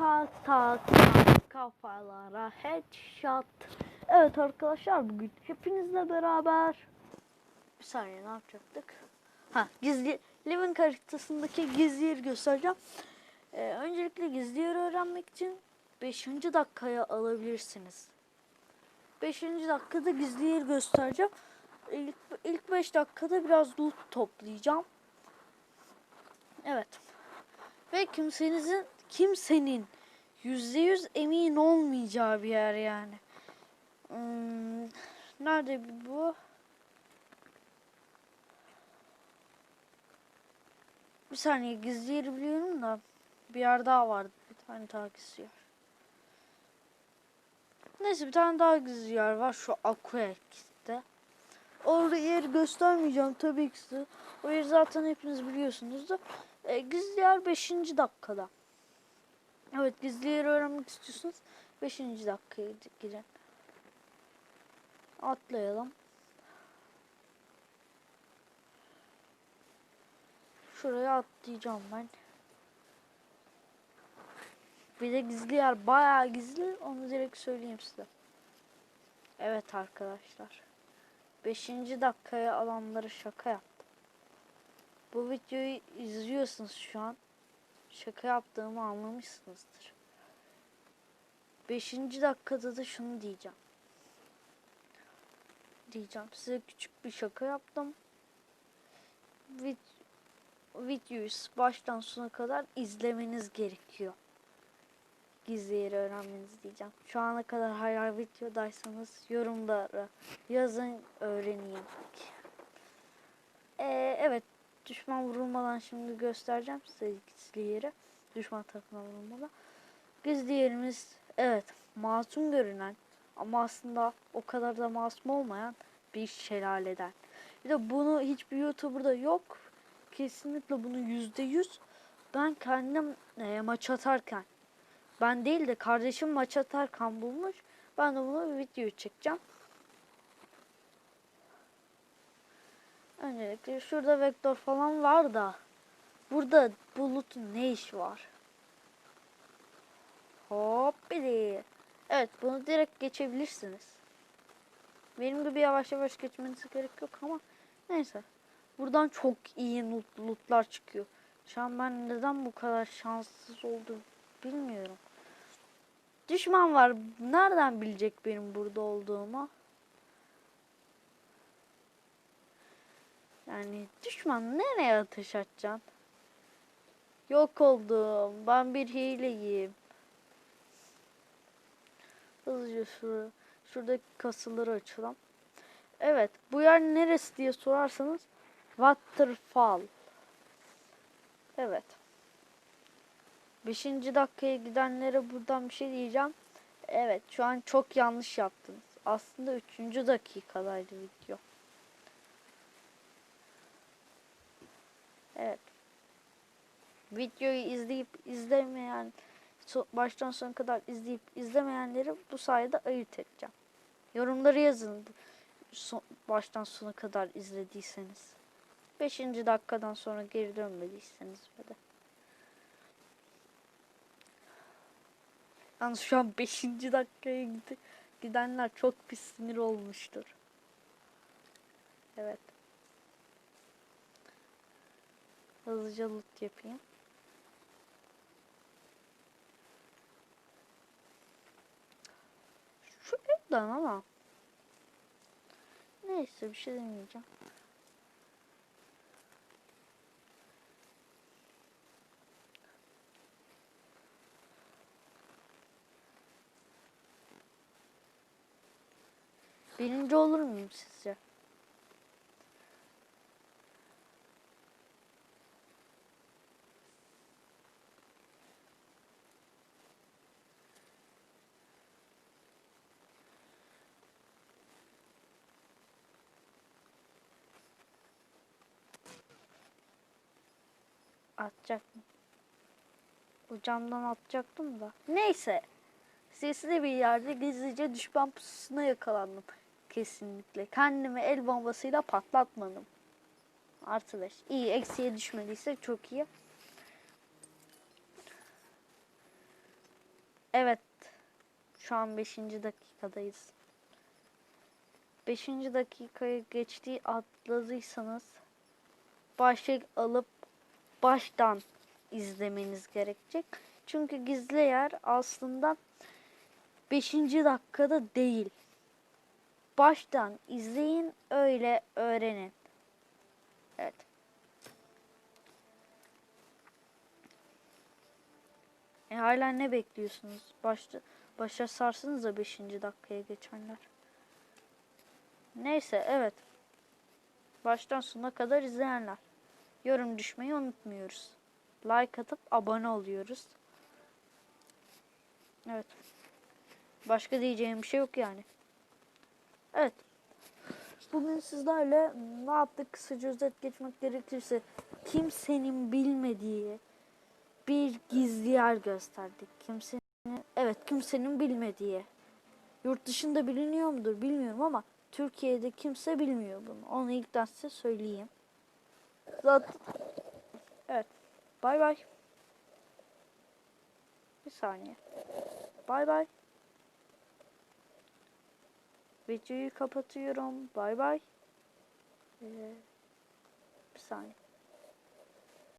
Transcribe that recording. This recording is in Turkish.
tak tak tak kafalara headshot. Evet arkadaşlar bugün hepinizle beraber bir saniye ne yapacaktık? Ha gizli Living haritasındaki gizli yeri göstereceğim. Ee, öncelikle gizli yeri öğrenmek için 5. dakikaya alabilirsiniz. 5. dakikada gizli yeri göstereceğim. İlk, ilk 5 dakikada biraz loot toplayacağım. Evet. Ve kimsenizin kimsenin yüzde yüz emin olmayacağı bir yer yani. Hmm, nerede bu? Bir saniye gizli yeri biliyorum da bir yer daha vardı. Bir tane daha gizli yer. Neyse bir tane daha gizli yer var şu Aquax'te. Orada yer göstermeyeceğim tabii ki de. O yeri zaten hepiniz biliyorsunuzdur. E, gizli yer 5. dakikada. Evet gizli yeri öğrenmek istiyorsanız 5. dakikaya girin. Atlayalım. Şuraya atlayacağım ben. Bir de gizli yer bayağı gizli. Onu direkt söyleyeyim size. Evet arkadaşlar. 5. dakikaya alanlara şaka yaptım. Bu videoyu izliyorsunuz şu an. Şaka yaptığımı anlamışsınızdır. 5. dakikada da şunu diyeceğim. Diyeceğim size küçük bir şaka yaptım. Vid videoyu baştan sona kadar izlemeniz gerekiyor. Gizli yeri öğrenmenizi diyeceğim. Şu ana kadar hala videodaysanız yorumlara yazın öğreneyim. Ee, evet düşman vurulmadan şimdi göstereceğim size gizli yeri. Düşman tarafından vurulmadan. Gizli yerimiz evet masum görünen ama aslında o kadar da masum olmayan bir şelaleden. Bir de bunu hiçbir YouTuber'da yok. Kesinlikle bunu yüzde yüz ben kendim e, maç atarken ben değil de kardeşim maç atarken bulmuş. Ben de bunu video çekeceğim. Öncelikle şurada vektör falan var da burada bulutun ne iş var? Hop biri. Evet bunu direkt geçebilirsiniz. Benim gibi yavaş yavaş geçmenize gerek yok ama neyse. Buradan çok iyi loot, lootlar çıkıyor. Şu an ben neden bu kadar şanssız oldum bilmiyorum. Düşman var. Nereden bilecek benim burada olduğumu? Yani düşman nereye ateş atacaksın? Yok oldum. Ben bir hileyim. Hızlıca şuraya, şuradaki kasıları açalım. Evet. Bu yer neresi diye sorarsanız Waterfall. Evet. Beşinci dakikaya gidenlere buradan bir şey diyeceğim. Evet şu an çok yanlış yaptınız. Aslında üçüncü dakikadaydı video. Evet. Videoyu izleyip izlemeyen baştan sona kadar izleyip izlemeyenleri bu sayede ayırt edeceğim. Yorumları yazın. Baştan sona kadar izlediyseniz. Beşinci dakikadan sonra geri dönmediyseniz ve de. Yalnız şu an 5. dakikaya gidenler çok pis sinir olmuştur. Evet. Hızlıca loot yapayım. Şu evden ama. Neyse bir şey demeyeceğim. Birinci olur muyum sizce? Atacaktım. Bu camdan atacaktım da. Neyse. Sesli bir yerde gizlice düşman pususuna yakalandım. Kesinlikle. Kendimi el bombasıyla patlatmadım. Artı 5. İyi. Eksiye düşmediyse çok iyi. Evet. Şu an 5. dakikadayız. 5. dakikaya geçtiği atladıysanız başlık alıp baştan izlemeniz gerekecek. Çünkü gizli yer aslında 5. dakikada değil. Baştan izleyin öyle öğrenin. Evet. E hala ne bekliyorsunuz? Başta başa sarsınız da 5. dakikaya geçenler. Neyse evet. Baştan sona kadar izleyenler. Yorum düşmeyi unutmuyoruz. Like atıp abone oluyoruz. Evet. Başka diyeceğim bir şey yok yani. Evet. Bugün sizlerle ne yaptık kısaca özet geçmek gerekirse kimsenin bilmediği bir gizli yer gösterdik. Kimsenin evet kimsenin bilmediği. Yurt dışında biliniyor mudur bilmiyorum ama Türkiye'de kimse bilmiyor bunu. Onu ilkten size söyleyeyim. Zaten evet. Bay bay. Bir saniye. Bay bay. Videoyu kapatıyorum. Bay bay. Ee, bir saniye.